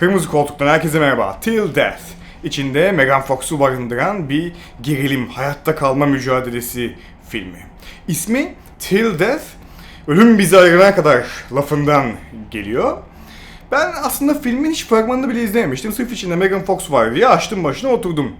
Kırmızı Koltuk'tan herkese merhaba. Till Death. İçinde Megan Fox'u barındıran bir gerilim, hayatta kalma mücadelesi filmi. İsmi Till Death, ölüm bizi ayırana kadar lafından geliyor. Ben aslında filmin hiç fragmanını bile izlememiştim. Sırf içinde Megan Fox var diye açtım başına oturdum.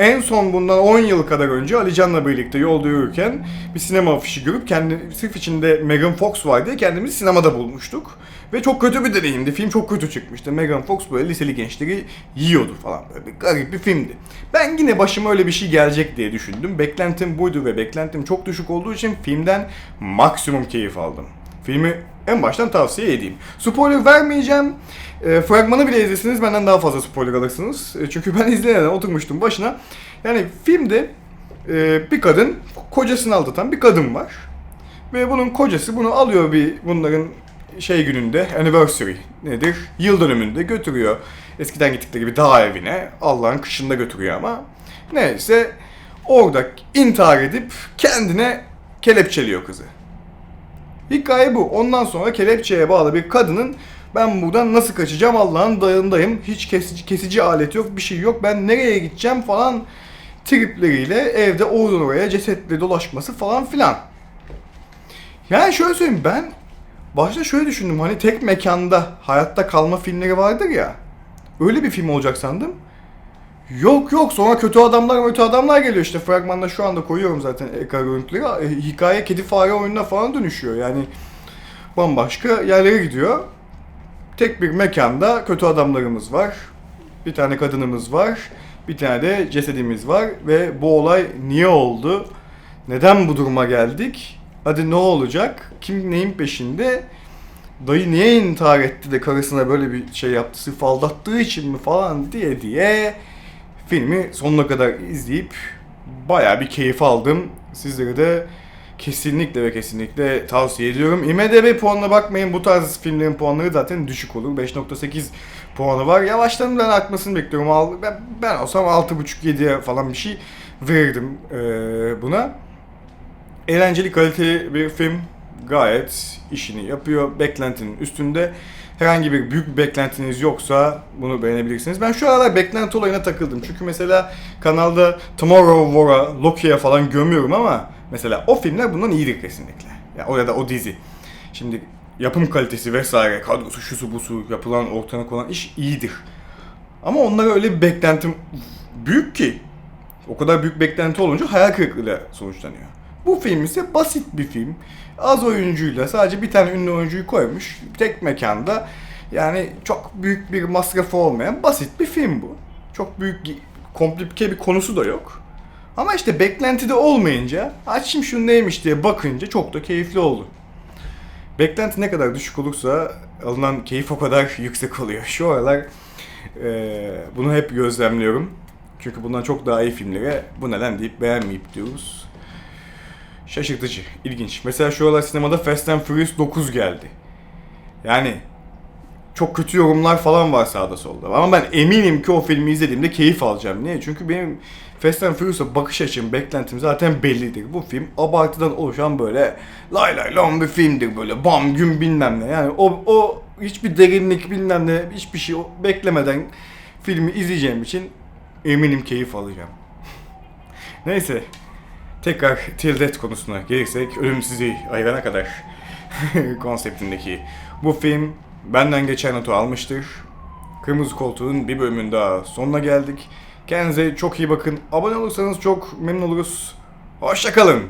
En son bundan 10 yıl kadar önce Ali Can'la birlikte yolda yürürken bir sinema afişi görüp kendi sırf içinde Megan Fox var diye kendimizi sinemada bulmuştuk. Ve çok kötü bir deneyimdi. Film çok kötü çıkmıştı. Megan Fox böyle liseli gençleri yiyordu falan. Böyle bir garip bir filmdi. Ben yine başıma öyle bir şey gelecek diye düşündüm. Beklentim buydu ve beklentim çok düşük olduğu için filmden maksimum keyif aldım. Filmi en baştan tavsiye edeyim. Spoiler vermeyeceğim. E, fragmanı bile izlesiniz benden daha fazla spoiler alırsınız. E, çünkü ben izleyene oturmuştum başına. Yani filmde e, bir kadın kocasını aldatan bir kadın var. Ve bunun kocası bunu alıyor bir bunların şey gününde anniversary nedir? Yıl dönümünde götürüyor. Eskiden gittikleri bir dağ evine. Allah'ın kışında götürüyor ama. Neyse orada intihar edip kendine kelepçeliyor kızı. Hikaye bu. Ondan sonra kelepçeye bağlı bir kadının ben buradan nasıl kaçacağım Allah'ın dayındayım. Hiç kesici, kesici alet yok, bir şey yok. Ben nereye gideceğim falan tripleriyle evde oradan oraya cesetle dolaşması falan filan. Yani şöyle söyleyeyim ben başta şöyle düşündüm hani tek mekanda hayatta kalma filmleri vardır ya. Öyle bir film olacak sandım. Yok yok sonra kötü adamlar kötü adamlar geliyor işte fragmanda şu anda koyuyorum zaten ekran görüntüleri. Hikaye kedi fare oyununa falan dönüşüyor yani bambaşka yerlere gidiyor. Tek bir mekanda kötü adamlarımız var. Bir tane kadınımız var. Bir tane de cesedimiz var ve bu olay niye oldu? Neden bu duruma geldik? Hadi ne olacak? Kim neyin peşinde? Dayı niye intihar etti de karısına böyle bir şey yaptı? Sırf aldattığı için mi falan diye diye filmi sonuna kadar izleyip bayağı bir keyif aldım. Sizlere de kesinlikle ve kesinlikle tavsiye ediyorum. IMDB puanına bakmayın. Bu tarz filmlerin puanları zaten düşük olur. 5.8 puanı var. Yavaştan ben artmasını bekliyorum. Ben, ben olsam 6.5-7'ye falan bir şey verirdim eee, buna. Eğlenceli, kaliteli bir film. Gayet işini yapıyor. Beklentinin üstünde. Herhangi bir büyük bir beklentiniz yoksa bunu beğenebilirsiniz. Ben şu aralar beklenti olayına takıldım. Çünkü mesela kanalda Tomorrow War'a, Loki'ye falan gömüyorum ama mesela o filmler bundan iyidir kesinlikle. Ya o ya da o dizi. Şimdi yapım kalitesi vesaire, kadrosu, şusu busu, yapılan ortaya konan iş iyidir. Ama onlara öyle bir beklentim büyük ki o kadar büyük beklenti olunca hayal kırıklığıyla sonuçlanıyor. Bu film ise basit bir film. Az oyuncuyla sadece bir tane ünlü oyuncuyu koymuş. Tek mekanda yani çok büyük bir masrafı olmayan basit bir film bu. Çok büyük komplike bir konusu da yok. Ama işte beklentide olmayınca açayım şu neymiş diye bakınca çok da keyifli oldu. Beklenti ne kadar düşük olursa alınan keyif o kadar yüksek oluyor. Şu aralar eee, bunu hep gözlemliyorum. Çünkü bundan çok daha iyi filmlere bu neden deyip beğenmeyip diyoruz. Şaşırtıcı, ilginç. Mesela şu aralar sinemada Fast and Furious 9 geldi. Yani çok kötü yorumlar falan var sağda solda. Ama ben eminim ki o filmi izlediğimde keyif alacağım. Niye? Çünkü benim Fast and Furious'a bakış açım, beklentim zaten bellidir. Bu film abartıdan oluşan böyle lay lay lom bir filmdir böyle bam gün bilmem ne. Yani o, o hiçbir derinlik bilmem ne hiçbir şey beklemeden filmi izleyeceğim için eminim keyif alacağım. Neyse tekrar Till Death konusuna gelirsek ölüm sizi ayırana kadar konseptindeki bu film benden geçen notu almıştır. Kırmızı Koltuğun bir bölümün daha sonuna geldik. Kendinize çok iyi bakın. Abone olursanız çok memnun oluruz. Hoşçakalın.